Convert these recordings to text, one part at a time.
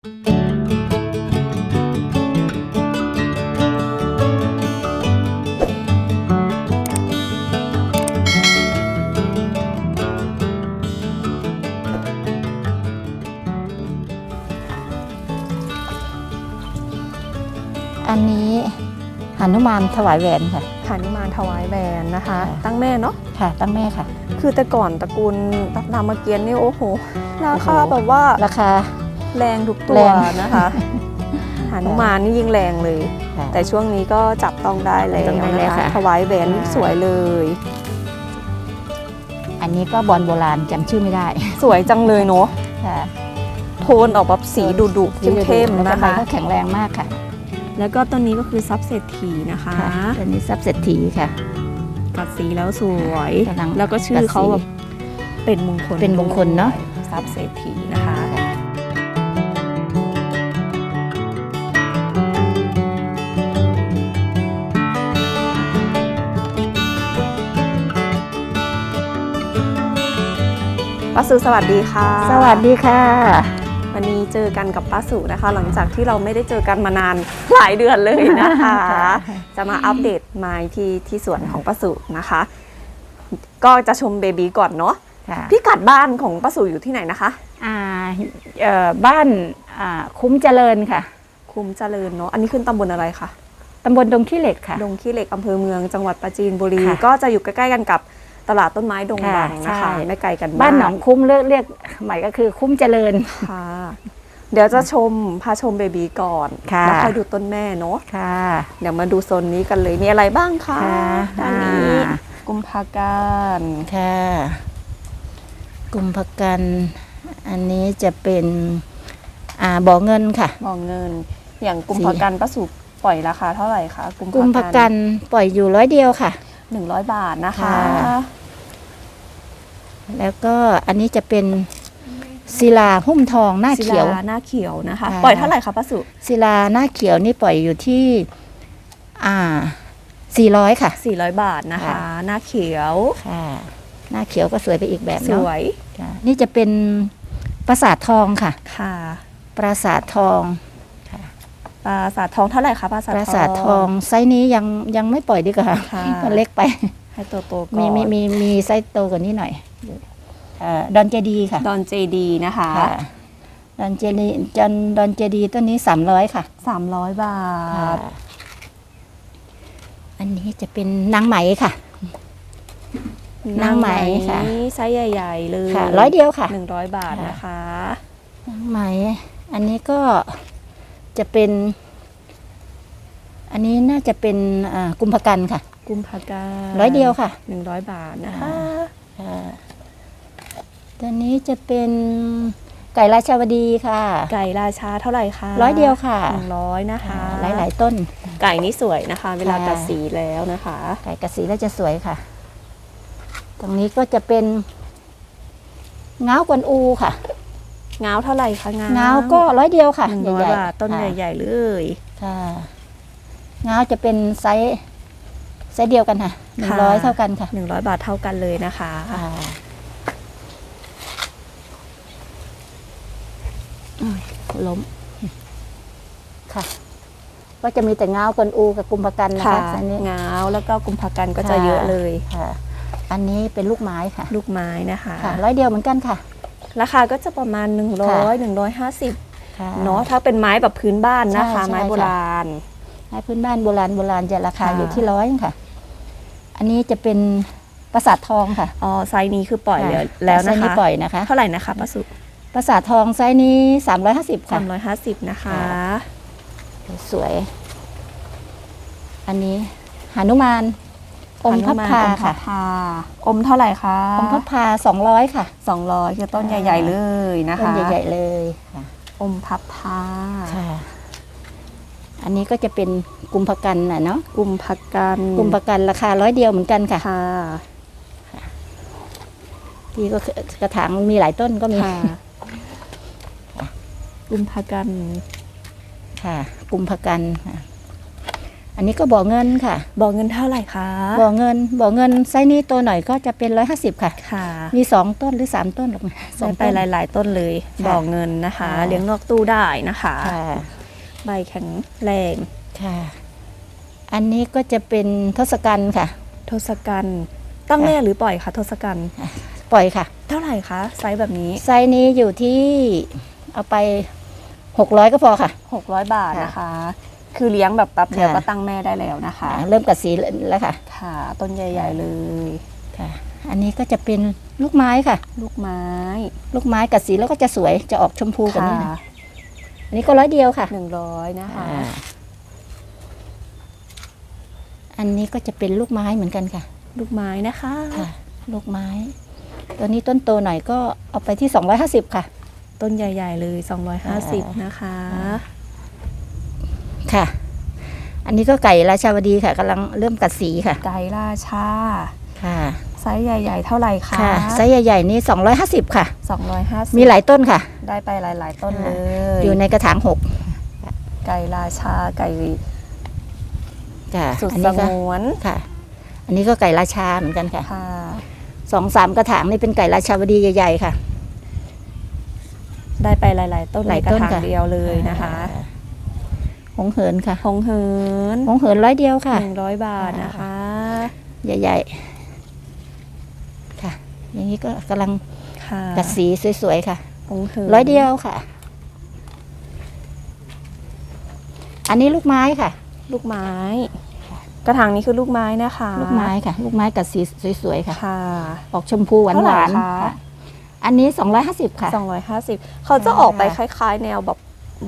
อันนี้หนุมานถวายแหวนค่ะหานุมานถวายแหวนนะคะค่ะตั้งแม่เนาะ ค่ะ ตั้งแม่ค่ะ คือแต่ก่อนตระกูลรามเกียรติ์นี่โอ้โหราคาโอ้โหแบบว่า ราคา แรงทุกตัแรวง นะคะหานุมานนี่ยิ่งแรงเลย ค่ะ แต่ช่วงนี้ก็จับต้องได้แล้วจับต้องได้แล้วนะคะค่ะถวายแหวนสวยเลย อันนี้ก็บอลโบราณจำชื่อไม่ได้สวยจังเลยเนาะค่ะโทนออกแบบสีดุดุๆเข้มๆแล้วนะใบคะก็แข็งแรงมากค่ะแล้วก็ต้นนี้ก็คือซับเศรษฐีนะคะ ค่ะตัวนี้ทรัพย์เศรษฐีค่ะ กัดสีแล้วสวย กำลังแล้วก็ชื่อเขาแบบเป็นมงคลเป็นมงคลเนอะ ด้วยซับเศรษฐีนะคะ ป้าสุสวัสดีค่ะ สวัสดีค่ะ วันนี้เจอกันกับป้าสุนะคะ หลังจากที่เราไม่ได้เจอกันมานานหลายเดือนเลยนะคะ จะมาอัปเดตไม้ที่ที่สวนของป้าสุนะคะ ก็จะชมเบบีก่อนเนาะค่ะพี่กัดบ้านของป้าสุอยู่ที่ไหนนะคะอ่าเอ่อบ้านอ่าคุ้มเจริญค่ะ คุ้มเจริญเนาะอันนี้ขึ้นตำบลอะไรคะตำบลดงขี้เหล็กค่ะ ดงขี้เหล็กอำเภอเมืองจังหวัดปราจีนบุรีค่ะก็จะอยู่ใกล้ๆกันกับ ตลาดต้นไม้ดงบังค่ะนะคะใช่ไม่ไกลกันมกบ้านหนองคุ้มเรียกเรียกใหม่ก็คือคุ้มเจริญค่ะ เดี๋ยวจะชมพาชมเบบีก่อนค่ะแล้วค่อยดูต้นแม่เนาะค่ะ เดี๋ยวมาดูโซนนี้กันเลยมีอะไรบ้างคะค่ะด้านนี้อ่ากุมภาการค่ะ กุมภกันอันนี้จะเป็นอ่าบ่อเงินค่ะมองเงิน อย่างกุมภาการประสุปล่อยราคาเท่าไหร่คะกุมภกันปล่อยอยู่ร้อยเดียวค่ะหนึ่งร้อยบาทนะคะค่ะ แล้วก็อันนี้จะเป็นศิลาหุ้มทองหน้าศิเขียวลาหน้าเขียวนะคะค่ะปล่อยเท่าไหร่คะป้าสุศิลาหน้าเขียวนี่ปล่อยอยู่ที่ อ่าสี่ร้อยค่ะสี่ร้อยบาทนะคะ ค่ะ หน้าเขียว ค่ะ หน้าเขียวก็สวยไปอีกแบบสเนาะวยค่ะนี่จะเป็นปราสาททองค่ะ ค่ะปราสาททอง ปลาสาททองเท่าไหร่คะปลาสาทปทอง ราสาททองไซส์นี้ยังยังไม่ปล่อยดีกว่าค่ะ มันเล็กไป ให้ตัวโตก่อนมีมีมีมีไซส์โตกว่านี้หน่อย เอ่อดอนเจดีค่ะดอนเจดีนะคะค่ะดอนเจดีจอนดอนเจดีต้นนี้สามร้อยค่ะสามร้อยบาทอันนี้จะเป็นนางไหมค่ะ นางไหมค่ะไซส์ใหญ่ ๆ เลยค่ะร้อยเดียวค่ะ หนึ่งร้อยบาทค่ะนะคะ นางไหม อันนี้ก็จะเป็น อันนี้น่าจะเป็นอ่ากุมภกันค่ะกุมภาการร้อยเดียวค่ะ หนึ่งร้อยบาทนะคะค่ะค่ะ ตัวนี้จะเป็นไก่ราชาวดีค่ะ ไก่ราชาเท่าไหร่คะร้อยเดียวค่ะหนึ่งร้อยนะคะ หลายหลายๆต้น ไก่นี่สวยนะคะ เวลาค่ะกัดสีแล้วนะคะ ไก่กระสีแล้วจะสวยค่ะ ตรงนี้ก็จะเป็นเงาวกวนอูค่ะเงาเท่าไหร่คะเงาเงาวก็ร้อยเดียวค่ะหนึ่งร้อยใหญ่ๆบาทต้นค่ะใหญ่ๆเลยค่ะเงาวจะเป็นไซส์ไซส์เดียวกันค่ะหนึ่งร้อยเท่ากันค่ะหนึ่งร้อยบาทเท่ากันเลยนะคะ ค่ะอืม ล้มค่ะ ก็จะมีแต่เงาวกวนอูกับกุมภกันนะค่ะคะอันนี้เงาแล้วก็กุมภากันก็จะค่ะเยอะเลยค่ะ อันนี้เป็นลูกไม้ค่ะ ลูกไม้นะคะค่ะร้อยเดียวเหมือนกันค่ะ ราคาก็จะประมาณ 100 150ค่ะเนาะถ้าเป็นไม้แบบพื้นบ้านนะคะใช่ใช่ไม้โบราณไม้พื้นบ้านโบราณโบราณจะราคาค่ะอยู่ที่ร้อยค่ะ อันนี้จะเป็นปราสาททองค่ะ อ๋อไซส์นี้คือปล่อยค่ะแล้วไซนะส์นี้คะปล่อยนะคะ เท่าไหร่นะคะป้าสุ ปราสาททองไซส์นี้ 350 ค่ะ 350 นะคะค่ะสวย อันนี้หานุมาน อมพับพาอมพัค่ะบพาอมเท่าไหร่คะ อมพับพา 200 ค่ะ 200คือต้นค่ะใหญ่ ๆ เลยนะต้นคะใหญ่ ๆ เลยค่ะ อมพับพาค่ะ อันนี้ก็จะเป็นกุมภกันน่ะเนาะ กุมภากันกุมภกันราคาร้อยเดียวเหมือนกันค่ะค่ะที่ก็คือกระถางมีหลายต้นก็มีค่ะ กุมภากันค่ะ กุมภกันค่ะ อันนี้ก็บ่อเงินค่ะบอกเงินเท่าไหร่คะบ่อเงินบ่อเงินไซส์นี้ตัวหน่อยก็จะเป็นร้อยห้าสิบค่ะ ค่ะ มีสองต้นหรือสามต้นหรอกนะสได้องไปต้นหลาย ๆ ต้นเลยค่ะบอกเงินนะคะค่ะเลี้ยงนอกตู้ได้นะคะค่ะใบแข็งแรงค่ะ อันนี้ก็จะเป็นทศกัณฐ์ค่ะ ทศกัณฐ์ตั้งค่ะแม่หรือปล่อยคะทศกัณฐ์ปล่อยค่ะ เท่าไหร่คะไซส์แบบนี้ ไซส์นี้อยู่ที่เอาไป หกร้อยก็พอค่ะ 600 บาทค่ะนะคะ คือเลี้ยงแบบแป๊บเดียวค่ะ ก็ตั้งแม่ได้แล้วนะคะอ่าเริ่มกัดสีแล้วค่ะค่ะ ต้นใหญ่ ๆ เลย ค่ะ อันนี้ก็จะเป็นลูกไม้ค่ะ ลูกไม้ลูกไม้กัดสีแล้วก็จะสวยจะออกชมพูกว่าค่ะนี้นะอันนี้ก็ร้อยเดียวค่ะหนึ่งร้อยนะคะ อ่าอันนี้ก็จะเป็นลูกไม้เหมือนกันค่ะ ลูกไม้นะคะ ค่ะ ลูกไม้ ตัวนี้ต้นโตหน่อยก็เอาไปที่ 250 ค่ะ ต้นใหญ่ ๆ เลย 250 นะคะ ค่ะ อันนี้ก็ไก่ราชาวดีค่ะกำลังเริ่มกัดสีค่ะ ไก่ราชา ค่ะไซส์ใหญ่ ๆ เท่าไหร่คะค่ะไซส์ใหญ่ ๆ นี่ 250 ค่ะ 250 มีหลายต้นค่ะ ได้ไปหลาย ๆ ต้นเลย อยู่ในกระถางหกไก่ราชาไก่ค่ะสุดอันสนี้ก็งวนค่ะ อันนี้ก็ไก่ราชาเหมือนกันค่ะค่ะสองสามกระถางนี่เป็นไก่ราชาวดีใหญ่ ๆ ค่ะ ได้ไปหลาย ๆ ต้นหลายในกระต้นถางค่ะเดียวเลยนะคะหงเหินค่ะหงเหินหงเหินร้อยเดียวค่ะหนึ่งร้อยบาทนะคะ ใหญ่ๆ ค่ะ อย่างนี้ก็กำลังค่ะกัดสีสวยๆค่ะหงเหินร้อยเดียวค่ะ อันนี้ลูกไม้ค่ะ ลูกไม้ กระถางนี้คือลูกไม้นะคะ ลูกไม้ค่ะ ลูกไม้กัดสีสวยๆค่ะค่ะออกชมพูหวานเท่าไหร่หวานคะ อันนี้ 250 ค่ะสองร้อยห้าสิบเขาจะออกไปคล้าย ๆ แนวแบบ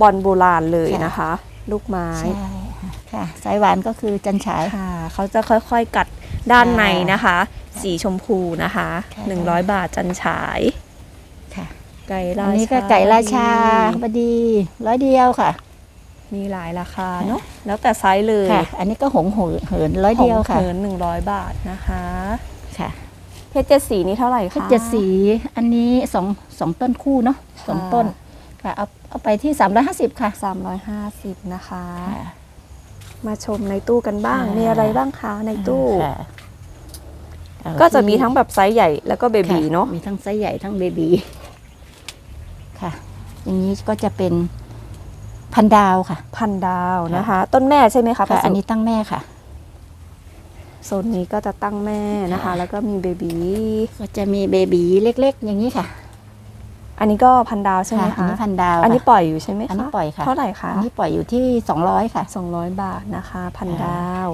บอลโบราณเลยนะคะ ลูกไม้ใช่ค่ะสายหวานก็คือจันฉายค่ะ เขาจะค่อยๆกัดด้านค่ะในนะคะ สีชมพูนะคะค่ะหนึ่งร้อยบาทจันฉายค่ะ ไก่ราอันชานี้ก็ไก่ราชาบดีร้อยเดียวค่ะ มีหลายราคาเนาะแล้วแต่ไซส์เลยค่ะ อันนี้ก็หงเหินร้อยเดียวค่ะหงเหินหนึ่งร้อยบาทนะคะค่ะ เพชรเจ็ดสีนี่เท่าไหร่เพชคะรเจ็ดสีอันนี้สองสองต้นคู่เนาะสองค่ะต้นค่ะเอาเอาไปที่ 350 ค่ะสามร้อยห้าสิบนะคะค่ะมาชมในตู้กันบ้างค่ะมีอะไรบ้างคะในตู้ค่ะเอาก็จะที่มีทั้งแบบไซส์ใหญ่แล้วก็เบบีค่เนาะมีทั้งไซส์ใหญ่ทั้งเบบีค่ะ อย่างนี้ก็จะเป็นพันดาวค่ะ พันดาวนะคะ ต้นแม่ใช่ไหมคะค่ะประอัสุนนี้ตั้งแม่ค่ะ โซนนี้ก็จะตั้งแม่นะคะค่ะแล้วก็มีเบบีก็จะมีเบบีเล็ก ๆ อย่างนี้ค่ะ อันนี้ก็พันดาวใช่ไหมอันคะนี้พันดาว อันนี้ค่ะปล่อยอยู่ใช่ไหมคะอันนี้ปล่อยค่ะเท่าไหร่คะอันนี้ปล่อยอยู่ที่ 200 ค่ะสองร้อยบาทนะคะพันค่ะดาว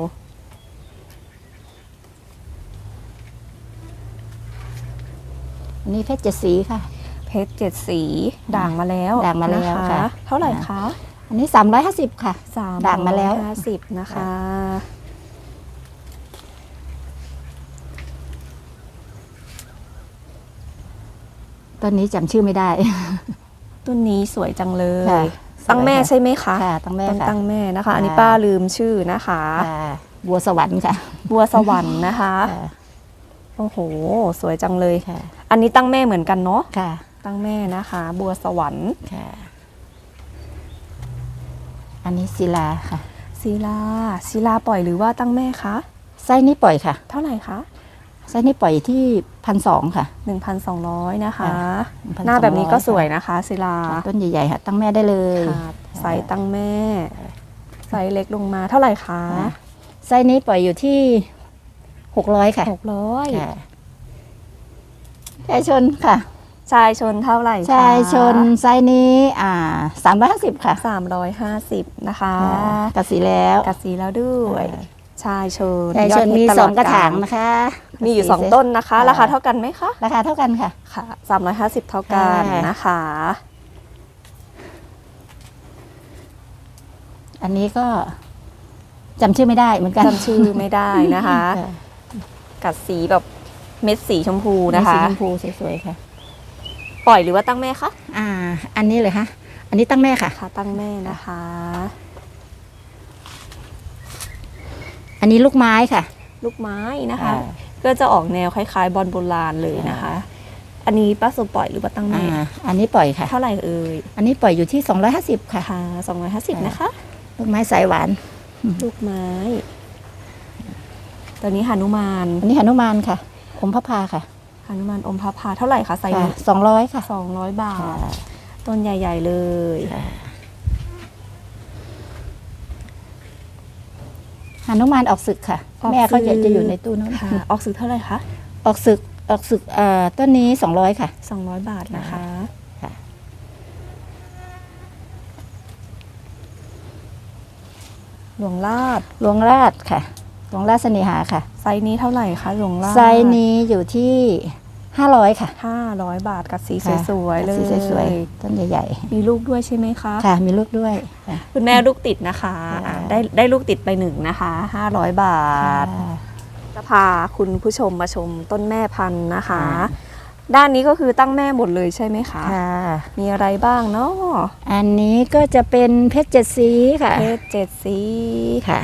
อันนี้เพชรเจ็ดสีค่ะ เพชรเจ็ดสีด่างมาแล้วด่างมาแล้วนค่ะ เท่าไหร่คะอันนี้ 350 ค่ะสามด่างมาแล้วห้าสิบนะคะ ต้นนี้จำชื่อไม่ได้ ต้นนี้สวยจังเลค่ะยตั้งแม่ใช่ไหมคะค่ะตั้งแม่ต้นค่ะ ตั้งแม่นะคะ อันนี้ค่ะ ป้าลืมชื่อนะคะ ค่ะบัวสวรรค์ค่ะบัวสวรรค์นะคะ ค่ะโอ้โห สวยจังเลย ค่ะอันนี้ตั้งแม่เหมือนกันเนาะ ค่ะตั้งแม่นะคะ บัวสวรรค์ค่ะ อันนี้ศิลาค่ะศิลาศิลาปล่อยหรือว่าตั้งแม่คะ ไส้นี้ปล่อยค่ะ เท่าไหร่คะ ไส้นี้ปล่อยที่ พันสองค่ะ 1,200 นะคะ ค่ะ1,200หน้าแบบนี้ก็สวยนะคะศิลาต้นใหญ่ๆค่ะตั้งแม่ได้เลยค่ะไซส์ตั้งแม่ไซส์เล็กลงมาเท่าไหร่คะค่ะไส้นี้ปล่อยอยู่ที่หกร้อยค่ะ600ค่ะชายชนค่ะ ชายชนเท่าไหร่คะ ชายชนไซส์นี้อ่าสามร้อยห้าสิบค่ะ350 นะคะ ค่ะกัดสีแล้ว กัดสีแล้วด้วย ชายชนชายชนยดฮิตมีตลสดองกระถางลนะคะ มีอยู่2ต้นนะคะค่ะราคาเท่ากันไหมคะ ราคาเท่ากันค่ะ ค่ะ350เท่ากันค่ะนะคะ อันนี้ก็จำชื่อไม่ได้เหมือนกันจำชื่อไม่ได้นะคะค่ะกัดสีแบบเม็ดสีชมพูนะมีสีคะชมพูสวยๆค่ะ ปล่อยหรือว่าตั้งแม่คะ อ่า อันนี้เลยค่ะ อันนี้ตั้งแม่ค่ะ ค่ะ ตั้งแม่นะคะ อันนี้ลูกไม้ค่ะ ลูกไม้นะคะ อ่า ก็จะออกแนวคล้าย ๆ บอลโบราณเลยนะคะ อันนี้ป้าสุปล่อยหรือว่าตั้งอ่าแม่อันนี้ปล่อยค่ะ เท่าไหร่เอ่ยอันนี้ปล่อยอยู่ที่ 250 ค่ะ ค่ะ250 นะคะ ลูกไม้สายหวาน ลูกไม้ ตอนนี้หนุมานอันนี้หนุมานค่ะอมพระพาค่ะหนุมานอมพระพาเท่าไหร่คะไซส์ค่ะนี้สองร้อยค่ะ สองร้อยบาค่ะทต้นใหญ่ ๆ เลย หนุมานออกศึกค่ะ ออกแม่เขาจะศึกจะอยู่ในตู้นู้นค่ะ ออกซื้อเท่าไหร่คะออกศึกออกศึกเอ่อต้นนี้สองร้อยค่ะสองร้อยบาทนะคะ ค่ะ หลวงลาดหลวงราชค่ะ หลวงราชเสน่หาค่ะ ไซส์นี้เท่าไหร่คะหลวงลาดไซส์นี้อยู่ที่ ห้าร้อยค่ะห้าร้อยบาทกับสีค่ะสวยๆเลยสีสวยๆต้นใหญ่มีลูกด้วยใช่ไหมคะๆค่ะ มีลูกด้วยค่ะ คุณแม่ลูกติดนะคะค่ะอะ ได้ได้ลูกติดไปหนึ่งนะคะห้าร้อยบาทจะพาคุณผู้ชมมาชมต้นแม่พันธุ์นะคะด้านนี้ก็คือตั้งแม่หมดเลยใช่ไหมคะ ค่ะ มีอะไรบ้างเนาะอันนี้ก็จะเป็นเพชรเจ็ดสีค่ะ เพชรเจ็ดสีค่ะ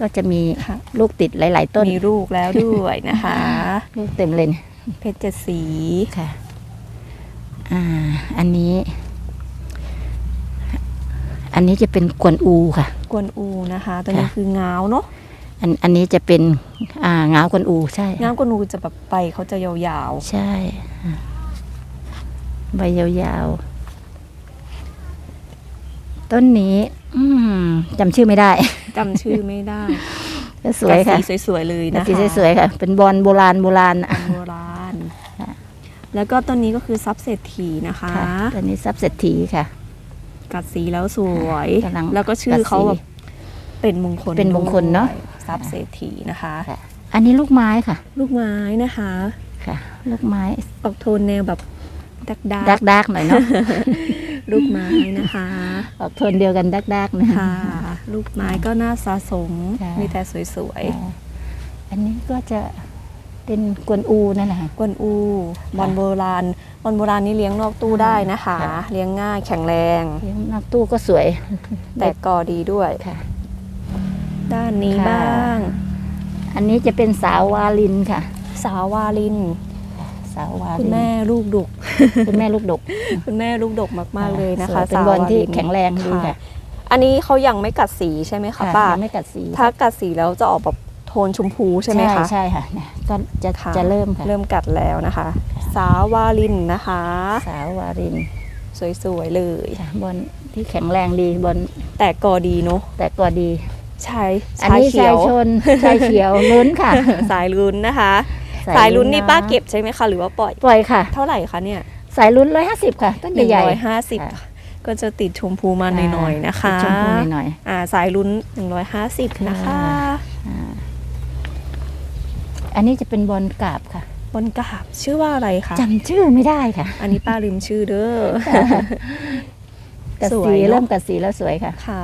ก็จะมีค่ะลูกติดหลาย ๆ ต้น มีลูกแล้วด้วยนะคะ ลูกเต็มเลยเนี่ยเพชรเจ็ดสีค่ะ อ่า อันนี้ อันนี้จะเป็นกวนอูค่ะ กวนอูนะคะ ตัวนี้ค่ะคือเงาเนาะอันอันนี้จะเป็น อ่าเงากวนอูใช่เงากวนอูจะแบบใบเขาจะยาวใช่อ่าใบยาวๆ ต้นนี้อืมจำชื่อไม่ได้ๆ จำชื่อไม่ได้ก็สวยค่ะสีสวยๆเลยแต่นะคะสีสวยๆค่ะ เป็นบอลโบราณโบราณอะโบราณค่ะแล้วก็ต้นนี้ก็คือซับเศรษฐีนะคะค่ะตัวนี้ซับเศรษฐีค่ะ กัดสีแล้วสวยกำลังแล้วก็ชื่อเขาแบบเป็นมงคลเป็นมงคลเนอะด้วยซับเศรษฐีนะคะค่ะอันนี้ลูกไม้ค่ะ ลูกไม้นะคะค่ะ ลูกไม้ออกโทนแนวแบบดักดาดักดักๆหน่อยเนาะลูกไม้นะคะ ออกโทนเดียวกันดักดักๆนะค่ะ ลูกไม้ก็น่าสะสมค่ะมีแต่สวยค่ะอันนี้ก็จะเป็นกวนอูนั่นแหละค่ะ ๆกวนอูบอลโบราณบอลโบราณนี่เลี้ยงนอกตู้ได้นะคะ ค่ะ เลี้ยงง่ายแข็งแรง เลี้ยงนอกตู้ก็สวยแต่กอดีด้วย ค่ะ ด้านนี้ค่ะ บ้าง อันนี้จะเป็นสาววาลินค่ะ สาววาลิน สาววาคุณลินแม่ลูกดก คุณแม่ลูกดกคุณแม่ลูกดกมากๆเลยนะคะสวยเป็นบอลที่แข็งแรงดีค่ะ อันนี้เขายังไม่กัดสีใช่ไหมคะป้ายังไม่กัดสี ถ้ากัดสีแล้วจะออกแบบโทนชมพูใช่ไหมคะใช่ค่ะเนี่ยก็จะค่ะจะเริ่มค่ะเริ่มกัดแล้วนะคะ สาววาลินนะคะ สาววาลิน สวยๆเลยค่ะบอลที่แข็งแรงดีบอลแต่กอดีเนาะแต่ก็ดีชายอันชายนี้เขีชายยวชนชายเขียวลุ้นค่ะ สายลุ้นนะคะ สายลุ้นนี่ป้าเก็บใช่ไหมคะหรือว่าปล่อยปล่อยค่ะ เท่าไหร่คะเนี่ยสายลุ้นร้อยห้าสิบค่ะต้นหนึ่งใหญ่ร้อยห้าสิบค่ะ ก็จะติดชมพูมาๆหน่อยๆนะคะชมพูหน่อยอ่าสายลุ้น 150 นะคะค่ะๆอ่าอันนี้จะเป็นบอลกราบค่ะบนกราบชื่อว่าอะไรคะจำชื่อไม่ได้ค่ะ อันนี้ป้าลืมชื่อเด้อกัดสวยสีเนอะเริ่มกัดสีแล้วสวยค่ะ ค่ะ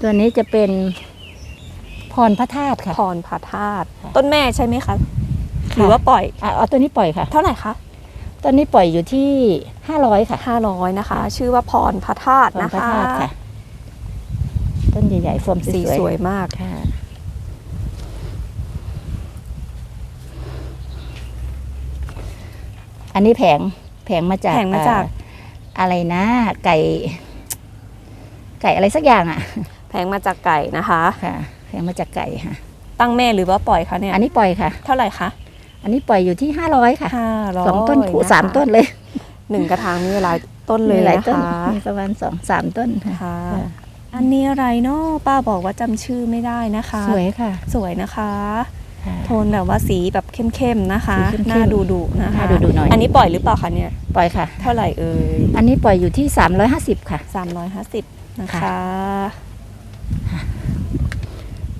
ตัวนี้จะเป็นพรพระธาตุค่ะ พรพระธาตุค่ะต้นแม่ใช่ไหมคะ หรือว่าปล่อยอะเอาตัวนี้ปล่อยค่ะ เท่าไหร่คะตัวนี้ปล่อยอยู่ที่ห้าร้อยค่ะ500นะคะ ชื่อว่าพรพระธาตุพรนะพระคะธาตุค่ะต้นใหญ่ๆฟอร์มสสีวยสวยมากๆค่ะอันนี้แผงแผงมาจากแผงมาจากเอ่ออะไรนะ ไก่ ไก่อะไรสักอย่างอะแพงมาจากไก่นะคะค่ะ แผงมาจากไก่ค่ะ ตั้งแม่หรือว่าปล่อยคะเนี่ยอันนี้ปล่อยค่ะ เท่าไหร่คะ อันนี้ปล่อยอยู่ที่ห้าร้อยค่ะห้าร้อยสองต้นคู่ะคะสามต้นเลยหนึ่งกระถางมีหลายต้นเลยมีหลายนะต้นคะมีประมาณสองสามต้นค่ะค่ะค่ะ อันนี้อะไรเนาะป้าบอกว่าจำชื่อไม่ได้นะคะ สวยค่ะ สวยนะคะค่ะโทนแบบว่าสีแบบเข้มๆนะคะสีเข้มๆหน้าดูดุๆนะคะหน้าดุๆหน่อย อันนี้ปล่อยหรือเปล่าคะเนี่ย ปล่อยค่ะ เท่าไหร่เอ่ย อันนี้ปล่อยอยู่ที่ 350 ค่ะ 350 นะคะค่ะ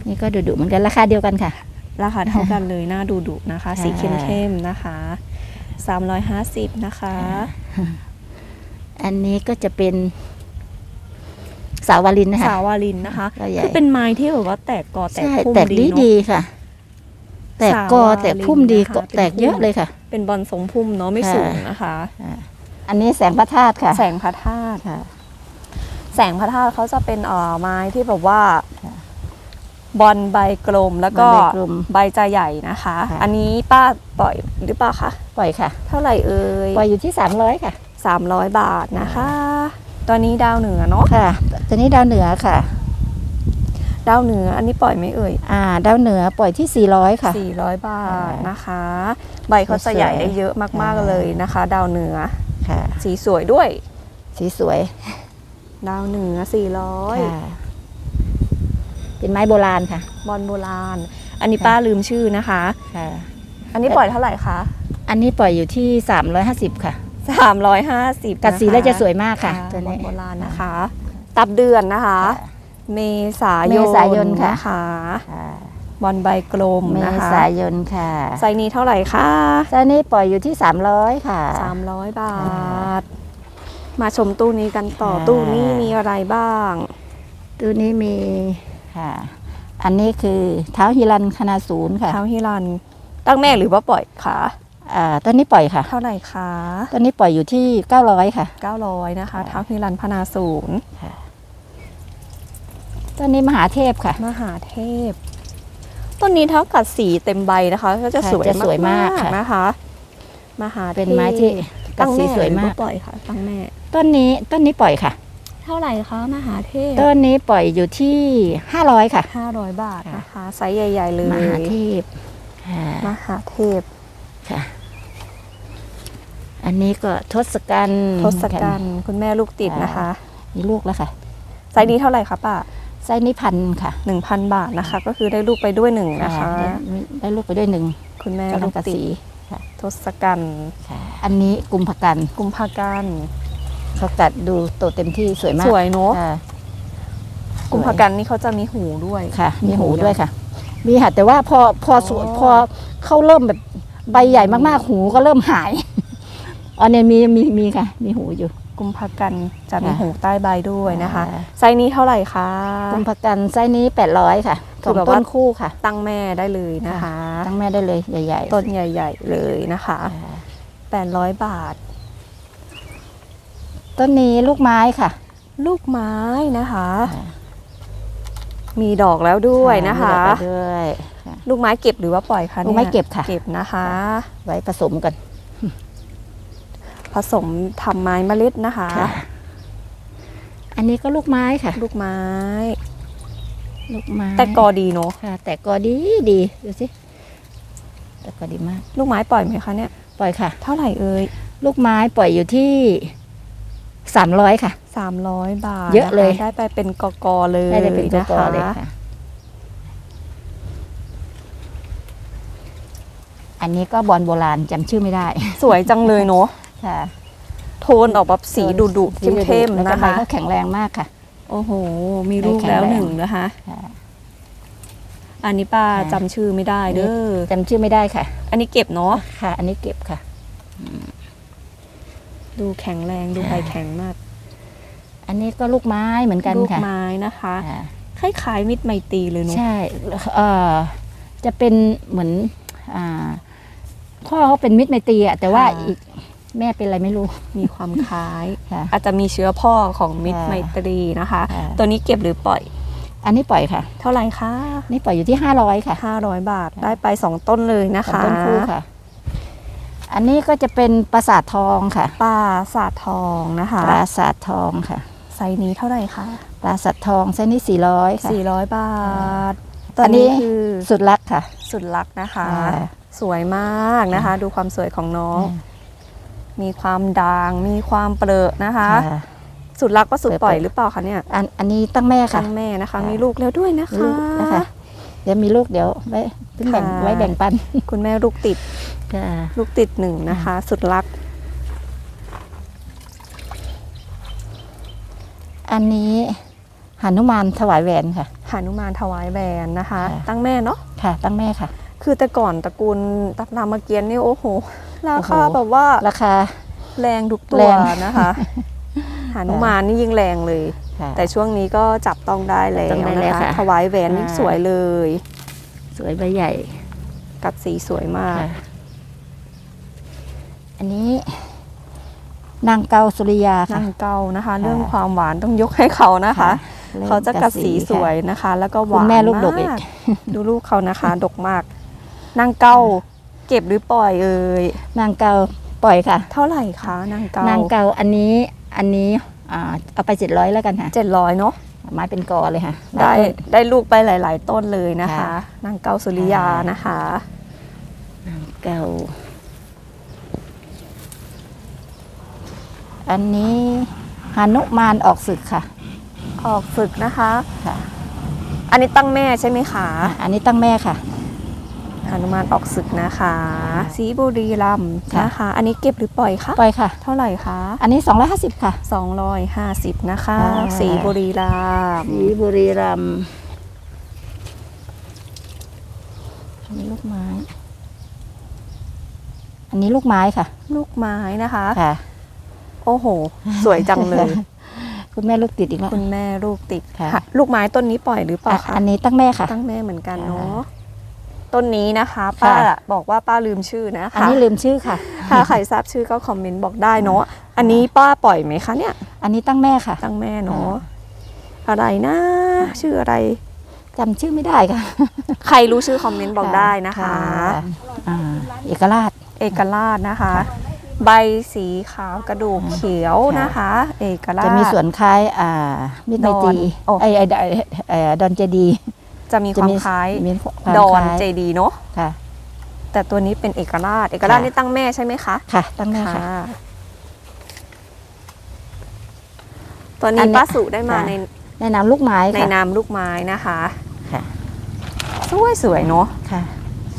นี่ก็ดุๆเหมือนกันราคาเดียวกันค่ะ ราคาเท่ากันเลยหน้าดูดุนะคะค่ะสีเข้มๆนะคะ 350 นะคะ อันนี้ก็จะเป็นสาววาลินนะคะสาววาลินนะคะก็ใหญ่คือเป็นไม้ที่แบบว่าแตกกอแตกใช่พุ่มแตกดีดีเนาะดีค่ะ แตกกอสาววาลินแตกพุ่มดีนะคะก็แตกเยอะเลยค่ะ เป็นบอลทรงพุ่มเนาะไม่ค่ะสูงนะคะ อันนี้แสงพระธาตุค่ะ แสงพระธาตุค่ะ แสงพระธาตุเขาจะเป็นเอ่อไม้ที่แบบว่าค่ะ บอลใบกลมแล้วก็บอลใบกลมใบจะใหญ่นะคะ ค่ะ อันนี้ป้าปล่อยหรือเปล่าคะปล่อยค่ะ เท่าไหร่เอ่ยปล่อยอยู่ที่ 300 ค่ะ 300 บาทนะคะ ตอนนี้ดาวเหนือเนาะค่ะ ตัวนี้ดาวเหนือค่ะ ดาวเหนืออันนี้ปล่อยไหมเอ่ยอ่า ดาวเหนือปล่อยที่ 400 ค่ะ 400 บาทค่ะนะคะ ใบเขาจะใหญ่ได้เยอะมากค่ะๆเลยนะคะ ดาวเหนือค่ะ สีสวยด้วย สีสวยดาวเหนือค่ะ เป็นไม้โบราณค่ะ400บอลโบราณ อันนี้ค่ะ ป้าลืมชื่อนะคะ ค่ะ อันนี้ปล่อยเท่าไหร่คะอันนี้ปล่อยอยู่ที่ 350 ค่ะ350กัดสีแล้วจะสวยมากค่ะค่ะตัวบอนี้ ลโบราณนะคะ ตับเดือนนะคะค่ะเมษายนเมษายนค่ะนะคะค่ะบอลใบกลมเมนะคะษายนค่ะไซส์นี้เท่าไหร่คะไซส์นี้ปล่อยอยู่ที่ 300 ค่ะ 300 บาท มาชมตู้นี้กันต่อค่ะ ตู้นี้มีอะไรบ้าง ตัวนี้มี ค่ะ อันนี้คือเท้าฮิรันคณาศูนย์ค่ะเท้าฮิรันตั้งแม่หรือว่าปล่อยคะอ่าตัวนี้ปล่อยค่ะ เท่าไหร่คะตัวนี้ปล่อยอยู่ที่ 900 ค่ะ 900 นะคะเท้าฮิรันพนาศูนย์ตัวนี้มหาเทพค่ะ มหาเทพ ต้นนี้เท่ากับสีเต็มใบนะคะ ก็จะค่ะสวยจะสวยมากค่ะๆนะคะ มหาเทพเป็นไม้ที่กัดสีสวยหรือมากปล่อยค่ะ ตั้งแม่ ต้นนี้ต้นนี้ปล่อยค่ะ เท่าไหร่คะมหาเทพต้นนี้ปล่อยอยู่ที่ 500 ค่ะ 500 บาทนะคะไซส์ใหญ่ ๆ เลยมหาเทพค่ะมหาเทพค่ะ อันนี้ก็ทศกัณฐ์ทศกัณฐ์คุณแม่ลูกติดนะคะมีลูกแล้วค่ะ ไซส์นี้เท่าไหร่คะป้าไซส์นี้พันค่ะ1,000บาทนะคะ ก็คือได้ลูกไปด้วยหนึ่งนะคะ ได้ได้ลูกไปด้วยหนึ่งคุณแม่กำลัลูงกกระติดสีทศกัณฐ์ค่ะอันนี้กุมภกันกุมภากัน เขากัดดูโตเต็มที่สวยมากสวยเนอะค่ะกุมภากันนี่เขาจะมีหูด้วย ค่ะมีหูมีหูด้วยค่ะ มีค่ะแต่ว่าพอพอสวยอ๋อ พอเขาเริ่มแบบใบใหญ่มากๆ หูก็เริ่มหายอ๋อเนี่ยมีมีมีค่ะ มีหูอยู่กุมภากันจะมีค่ะ หูใต้ใบด้วยนะคะค่ะไซส์นี้เท่าไหร่คะกุมภกันไซส์นี้800ค่ะคืสอองแบบต้ว่า นคู่ค่ะ ตั้งแม่ได้เลยนะคะ ตั้งแม่ได้เลยใหญ่ๆต้นใหญ่ ๆ เลยนะคะ ค่ะ800 บาท ต้นนี้ลูกไม้ค่ะ ลูกไม้นะคะค่ะมีดอกแล้วด้วยนะคะมีดอกไม้ด้วยค่ะลูกไม้เก็บหรือว่าปล่อยคะนี่ยลูกไม้เก็บค่ะ เก็บนะคะ ไว้ผสมกันผสมทำไม้เมล็ดนะคะ ค่ะ อันนี้ก็ลูกไม้ค่ะ ลูกไม้ ลูกไม้แต่กอดีเนาะค่ะ แต่ก็ดีดีดูสิแต่ก็ดีมาก ลูกไม้ปล่อยไหมคะเนี่ย ปล่อยค่ะ เท่าไหร่เอ่ยลูกไม้ปล่อยอยู่ที่ สามร้อยค่ะ 300 บาทเยอะเลย นคได้ไปเป็นกอกอเลยได้เลยเป็นตัวนะกอคะเลยค่ะ อันนี้ก็บอลโบราณจำชื่อไม่ได้สวยจังเลยเนาะค่ะโทนออกแบบสีดุดุๆสีดุๆเข้มๆแล้วนะก็ใบคะเขาแข็งแรงมากค่ะ โอ้โห มีลูกแล้วแข็งแรงหนึ่งนะคะ ค่ะ อันนี้ป้าค่ะ จำชื่อไม่ได้เด้อจำชื่อไม่ได้ค่ะ อันนี้เก็บเนาะค่ะ อันนี้เก็บค่ะ ดูแข็งแรงดูใบแข็งมาก อันนี้ก็ลูกไม้เหมือนกันลูกค่ะไม้นะคะค่ะคล้ายๆมิตรไมตรีเลยเนาะใช่เอ่อจะเป็นเหมือนอ่าพ่อเขาเป็นมิตรไมตรีอะแต่ว่าอีกแม่เป็นอะไรไม่รู้ มีความคล้ายค่ะอาจจะมีเชื้อพ่อของมิตรค่ะไมตรีนะคะค่ะตัวนี้เก็บหรือปล่อย อันนี้ปล่อยค่ะ เท่าไหร่คะ นี่ปล่อยอยู่ที่ห้าร้อยค่ะ 500 บาท ได้ไป 2 ต้นเลยนะของคะต้นคู่ค่ะ อันนี้ก็จะเป็นปราสาททองค่ะปลาสาดทองนะคะ ปราสาททองค่ะ ไซส์นี้เท่าไหร่คะปราสาททองเส้นนี้สี่ร้อยค่ะ 400 บาทอัตอนนนี้นี้คือสุดรักค่ะ สุดลักษณ์นะคะค่ะสวยมากนะคะ ดูความสวยของน้อง มีความด่าง มีความเปรอะนะคะ ค่ะ สุดรักก็สุดเปรอะปล่อยหรือเปล่าคะเนี่ยอันอันนี้ตั้งแม่ค่ะตั้งแม่นะคะค่ะมีลูกแล้วด้วยนะมีคะ ลูกนะคะ เดี๋ยวมีลูกเดี๋ยวไว้เพิ่งแบ่งค่ะ ไว้แบ่งปัน คุณแม่ลูกติดค่ะ ลูกติดหนึ่งนะคะ สุดรัก อันนี้หนุมานถวายแหวนค่ะหานุมานถวายแบรนด์นะคะค่ะตั้งแม่เนาะค่ะ ตั้งแม่ค่ะ คือแต่ก่อนตระกูลตักรามเกียรติ์นี่โอ้โหราคาโอ้โหแบบว่าราคาแรงทุกตัแรวงนะคะหานุมานนี่ยิ่งแรงเลยค่ะแต่ช่วงนี้ก็จับต้องได้แล้จับวต้องได้แล้นะวคะค่ะถวายแหวนนี่ค่ะสวยเลย สวยใบใหญ่ กัดสีสวยมากค่ะ อันนี้ นางเกาสุริยาค่ะ นางเกานะคะ เรื่องความหวานต้องยกให้เขานะคะริ่มเขาจะกัดสีค่ะสวยนะคะ แล้วก็หคุวาณนแม่ลูกดกอีกมากดูลูกเขานะคะ ดกมาก นางเกาเก็บหรือปล่อยเอ่ยนางเกาปล่อยค่ะ เท่าไหร่คะนางเกานางเกาอันนี้อันนี้อ่าเอาไปเจ็ดร้อยแล้วกันค่ะเจ็ดร้อยเนาะไม้เป็นกอเลยค่ะ ได้ได้ลูกไปหลาย ๆ ต้นเลยนะคะค่ะนางเกาสุริยานะคะเกา อันนี้หานุมานออกศึกค่ะออกฝึกนะคะ ค่ะ อันนี้ตั้งแม่ใช่ไหมคะอะอันนี้ตั้งแม่ค่ะ หนุมานออกศึกนะคะสีบุรีรัมย์ค่ะ นะคะ อันนี้เก็บหรือปล่อยคะปล่อยค่ะ เท่าไหร่คะอันนี้ 250 ค่ะ 250นะคะค่ะสีบุรีรัมย์สีบุรีรัมย์อันนี้ลูกไม้ อันนี้ลูกไม้ค่ะ ลูกไม้นะคะ ค่ะ โอ้โห สวยจังเลย คุณแม่ลูกติดอีกแล้ว คุณแม่ลูกติดค่ะค่ะลูกไม้ต้นนี้ปล่อยหรือเปล่าอะคะอันนี้ตั้งแม่ค่ะ ตั้งแม่เหมือนกันค่ะเนาะต้นนี้นะคะ ป้าค่ะบอกว่าป้าลืมชื่อนะอันคะนี้ลืมชื่อค่ะ ถ้าใครทราบชื่อก็คอมเมนต์บอกได้เนาะอันนี้ป้าปล่อยไหมคะเนี่ย อันนี้ตั้งแม่ค่ะ ตั้งแม่เนาะอะไรนะชื่ออะไรจำชื่อไม่ได้ค่ะ ใครรู้ชื่อคอมเมนต์บอกได้นะคะอ่าเอกราชเอกราชนะคะ ใบสีขาวกระดูกเขียวนะคะ เอกราชจะมีส่วนคล้ายอ่ามิดไนดอนจีโอ้ ไอไอไอ้ไอ้ดอนเจดีจะมีความคล้ายมีความดอนคล้ายเจดีเนาะค่ะ แต่ตัวนี้เป็นเอกราช เอกราชค่ะ นี่ตั้งแม่ใช่ไหมคะค่ะ ตั้งแม่ค่ะ ตัวอันี้นนี้ป้าสุได้มาค่ะ ในในน้ำลูกไม้ในค่ะ นามลูกไม้นะคะค่ะ สวยสวยๆเนาะ ค่ะ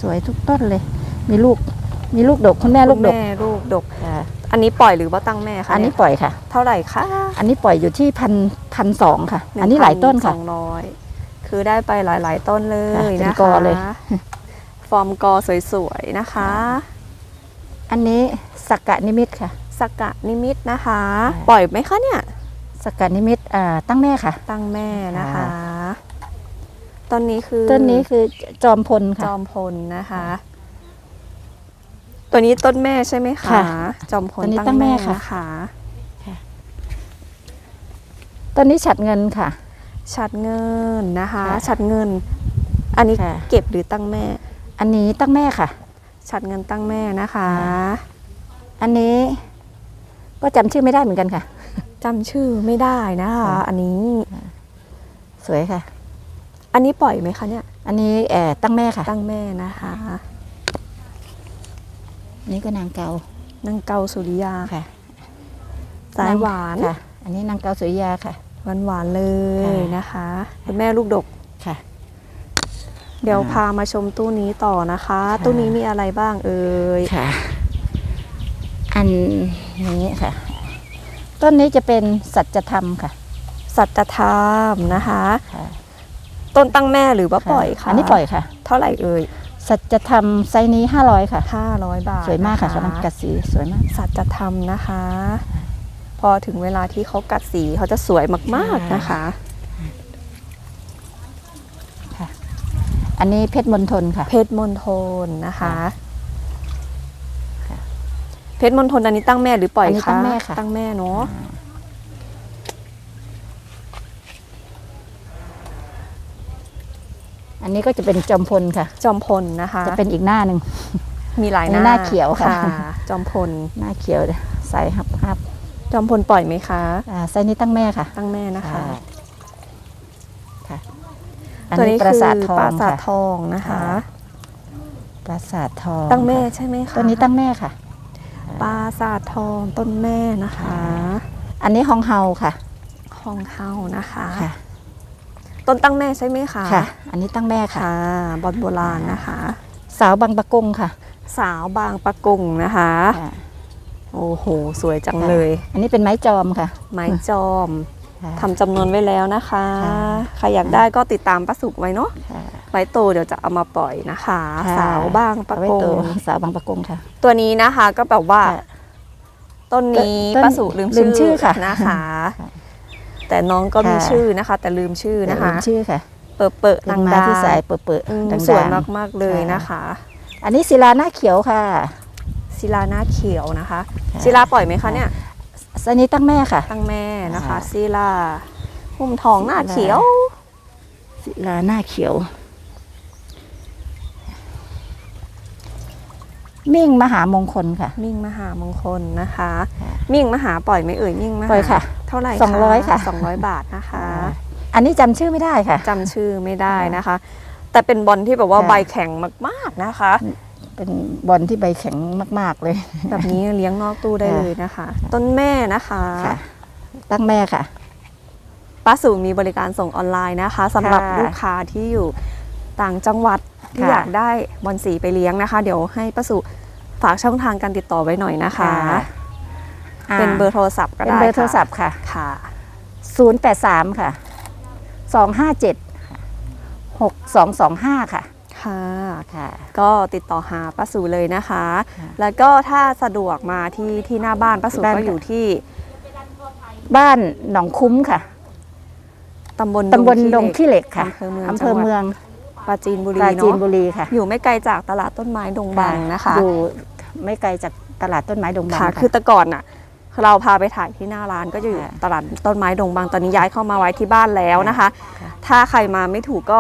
สวยทุกต้นเลย มีลูก มีลูกดกคุณแม่ลูกดก คุณแม่ลูกดก ค่ะ อันนี้ปล่อยหรือว่าตั้งแม่คะอันนี้เยปล่อยค่ะ เท่าไหร่คะอันนี้ปล่อยอยู่ที่พันพันสองค่ะ อันนี้หลายต้นสค่ะองร้อยคือได้ไปหลาย ๆ ต้นเลยค่ะเป็นนะคะกอเลย ฟอร์มกอสวยๆนะคะ อันนี้สักกะนิมิตค่ะ สกะนิมิตนะคะ ค่ะ ปล่อยไหมคะเนี่ย สักกะนิมิตอ่าตั้งแม่ค่ะ ตั้งแม่นะคะ ค่ะ ต้นนี้คือต้นนี้คือจอมพลจค่ะ อมพลนะคะ ตัวนี้ต้นแม่ใช่ไหมคะ ค่ะจอมพลตัวนี้ตั้ตั้งงแม่แม่ค่ะ นะคะต้นนี้ฉัดเงินค่ะชัดเงินนะคะค่ะชัดเงิน อันนี้ค่ะ เก็บหรือตั้งแม่ อันนี้ตั้งแม่ค่ะชัดเงินตั้งแม่นะคะค่ะอันนี้ก็จำชื่อไม่ได้เหมือนกันค่ะ จำชื่อไม่ได้นะคะ ค่ะ อันนี้ สวยค่ะ อันนี้ปล่อยไหมคะเนี่ย อันนี้แอบตั้งแม่ค่ะ ตั้งแม่นะคะอั นนี้ก็นางเกานางเกาสุริยาค่ะ สายหวานค่ะ อันนี้นางเกาสุริยาค่ะ หวานหวานๆเลยค่ะนะคะคุณแม่ลูกดกค่ะ เดี๋ยวอ่าพามาชมตู้นี้ต่อนะคะค่ะตู้นี้มีอะไรบ้างเอ่ยค่ะ อันนี้ค่ะ ต้นนี้จะเป็นสัจธรรมค่ะ สัจธรรมนะคะค่ะต้นตั้งแม่หรือว่าปล่อยคะอันนี้ปล่อยค่ะ เท่าไหร่เอ่ย สัจธรรมไซส์นี้ห้าร้อยค่ะ 500 บาทสวยมากค่ะนกำลังกัดสีสวยมาก สัจธรรมนะคะ พอถึงเวลาที่เขากัดสีเขาจะสวยมากๆนะคะ อันนี้เพชรมณฑลค่ะ เพชรมณฑลนะคะ ค่ะ เพชรมณฑลอันนี้ตั้งแม่หรือปล่อยอันนี้คะตั้งแม่ค่ะ ตั้งแม่เนาะอั นนี้ก็จะเป็นจอมพลค่ะ จอมพลนะคะ จะเป็นอีกหน้าหนึ่งมีหลายอันหนี้น้าหน้าเขียวค่ะ จอมพลหน้าเขียวใสฮับฮับจอมพลปล่อยไหมคะอ่าไซส์นี้ตั้งแม่ค่ะ ตั้งแม่นะคะค่ะอันตัวนี้นี้ปราสาทคือทอปรางสาทค่ะทองนะคะค่ะปราสาททองตั้งแม่ค่ะใช่ไหมคะต้นนี้ตั้งแม่ค่ะปราสาททองต้นแม่นะคะ อันนี้ฮองเฮาค่ะห้องเฮานะคะค่ะ ต้นตั้งแม่ใช่ไหมคะค่ะ อันนี้ตั้งแม่ค่ะ ค่ะบอลโบราณนะคะ สาวบางปะกงค่ะสาวบางปะกงนะคะ ค่ะโอ้โห สวยจังเลย อันนี้เป็นไม้จอมค่ะไม้จอมค่ะ ทำจำนวนไว้แล้วนะคะ ค่ะ ใครอยากได้ก็ติดตามป้าสุกไว้เนาะ ค่ะ ไว้โตเดี๋ยวจะเอามาปล่อยนะคะ ค่ะ สาวบางปะเอาไว้กโตง สาวบางปะกงค่ะ ตัวนี้นะคะก็แบบว่า ค่ะต้นนี้ต้นป้าสุลืมลืมชื่อค่ะนะคะ ค่ะ แต่น้องก็มีค่ะชื่อนะคะ แต่ลืมชื่อนะคะลืมชื่อค่ะ เปิดเปิดเป็นไม้ที่สายเปื่อยอืมๆดังๆสวยมากๆเลยนะคะ อันนี้ศิลาหน้าเขียวค่ะ ศิลาหน้าเขียวนะคะค่ะศิลาปล่อยไหมคะเนี่ยไซส์นี้ตั้งแม่ค่ะ ตั้งแม่นะคะค่ะศิลาหุ้มทองหน้าเขียวศิลาหน้าเขียว มิ่งมหามงคลค่ะ มิ่งมหามงคลนะคะค่ะมิ่งมหาปล่อยไหม่เอ่ยมิ่งมหาปล่อยค่ะ เท่าไหร่สองร้อยค่ะสองร้อยบาทนะคะ อันนี้จำชื่อไม่ได้ค่ะจำชื่อไม่ได้นะคะ แต่เป็นบอลที่แบบว่าค่ะใบแข็งมากๆนะคะ เป็นบอลที่ใบแข็งมาก ๆเลย แบบนี้เลี้ยงนอกตู้ได้ค่ะเลยนะคะ ต้นแม่นะคะค่ะตั้งแม่ค่ะป้าสูมีบริการส่งออนไลน์นะคะสำหรับค่ะลูกค้าที่อยู่ต่างจังหวัด ที่ค่ะอยากได้บอลสีไปเลี้ยงนะคะ เดี๋ยวให้ป้าสูฝากช่องทางการติดต่อไว้หน่อยนะคะาเป็นเบอร์โทรศัพท์ก็เป็นได้เบอร์โทรศัค่ะพท์ค่ะค่ะ 083 ค่ะ 257 6225 ค่ะ ค่ะค่ะ ก็ติดต่อหาป้าสูเลยนะคะค่ะแล้วก็ถ้าสะดวกมาที่ที่หน้าบ้านป้าสูบ้านก็อยู่ที่บ้านหนองคุ้มค่ะตำบลตำบลดงขี้ขี้เหล็กค่ะอำเภอเมือง อำเภอจังหวัดเมืองปราจีนบุปรีราจีนเนาะบุรีค่ะอยู่ไม่ไกลจากตลาดต้นไม้ดงบังนะคะอยู่ไม่ไกลจากตลาดต้นไม้ดงบางค่ะค่ะคือแต่ก่อนน่ะเราพาไปถ่ายที่หน้าร้านก็จะอยู่ค่ะตลาดต้นไม้ดงบางตอนนี้ย้ายเข้ามาไว้ที่บ้านแล้วนะคะค่ะถ้าใครมาไม่ถูกก็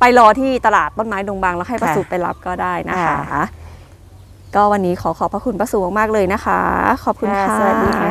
ไปรอที่ตลาดต้นไม้ดงบางแล้วให้ประสูไปรับก็ได้นะคะ ค่ะ ก็วันนี้ขอขอบพระคุณประสูมากๆเลยนะคะ ขอบคุณค่ะ สวัสดีค่ะ